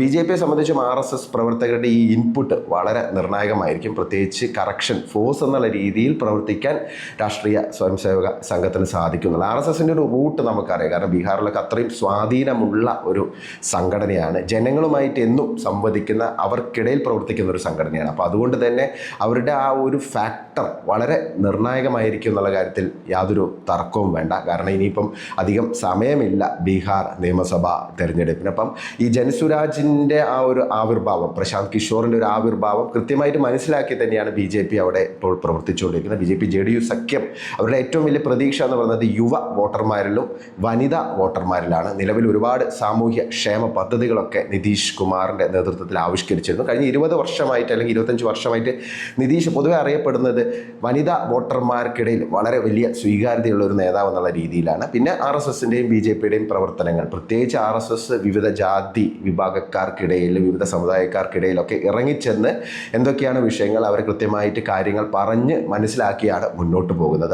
B J പിയെ സംബന്ധിച്ചും R S S പ്രവർത്തകരുടെ ഈ ഇൻപുട്ട് വളരെ നിർണായകമായിരിക്കും. പ്രത്യേകിച്ച് കറക്ഷൻ ഫോഴ്സ് എന്നുള്ള രീതിയിൽ പ്രവർത്തിക്കാൻ രാഷ്ട്രീയ സ്വയംസേവക സംഘത്തിന് സാധിക്കുന്നുള്ളൂ ആർ എസ് എസിന്റെ ഒരു റൂട്ട് നമുക്കറിയാം. കാരണം ബീഹാറിലൊക്കെ അത്രയും സ്വാധീനമുള്ള ഒരു സംഘടനയാണ്. ജനങ്ങളുമായിട്ട് എന്നും സംവദിക്കുന്ന അവർക്കിടയിൽ പ്രവർത്തിക്കുന്ന ഒരു സംഘടനയാണ്. അപ്പോൾ അതുകൊണ്ട് തന്നെ അവരുടെ ആ ഒരു ഫാക്ടർ വളരെ നിർണായകമായിരിക്കും എന്നുള്ള കാര്യത്തിൽ യാതൊരു തർക്കവും വേണ്ട. കാരണം ഇനിയിപ്പം അധികം സമയമില്ല ബീഹാർ നിയമസഭാ തെരഞ്ഞെടുപ്പിന്. ഈ ഈ ജൻസുരാജിന്റെ ആ ഒരു ആവിർഭാവം പ്രശാന്ത് കിഷോറിന്റെ ഒരു ആവിർഭാവം കൃത്യമായിട്ട് മനസ്സിലാക്കി തന്നെയാണ് ബി ജെ പി അവിടെ ഇപ്പോൾ പ്രവർത്തിച്ചുകൊണ്ടിരിക്കുന്നത്. B J P J D U സഖ്യം അവരുടെ ഏറ്റവും വലിയ പ്രതീക്ഷ എന്ന് പറയുന്നത് യുവ വോട്ടർമാരിലും വനിതാ വോട്ടർമാരിലാണ്. നിലവിൽ ഒരുപാട് സാമൂഹ്യ ക്ഷേമ പദ്ധതികളൊക്കെ നിതീഷ് കുമാറിന്റെ നേതൃത്വത്തിൽ ആവിഷ്കരിച്ചിരുന്നു. കഴിഞ്ഞ ഇരുപത് വർഷമായിട്ട് അല്ലെങ്കിൽ ഇരുപത്തഞ്ച് വർഷമായിട്ട് നിതീഷ് പൊതുവെ അറിയപ്പെടുന്നത് വനിതാ വോട്ടർമാർക്കിടയിൽ വളരെ വലിയ സ്വീകാര്യതയുള്ള ഒരു നേതാവ് എന്നുള്ള രീതിയിലാണ്. പിന്നെ ആർ എസ് എസിന്റെയും ബി ജെ പിയുടെയും പ്രവർത്തനങ്ങൾ. പ്രത്യേകിച്ച് ആർ എസ് എസ് വിവിധ ജാതി വിഭാഗക്കാർക്കിടയിൽ വിവിധ സമുദായക്കാർക്കിടയിലൊക്കെ ഇറങ്ങിച്ചെന്ന് എന്തൊക്കെയാണ് വിഷയങ്ങൾ? അവർ കൃത്യമായിട്ട് കാര്യങ്ങൾ പറഞ്ഞ് മനസ്സിലാക്കിയാണ് മുന്നോട്ട് പോകുന്നത്.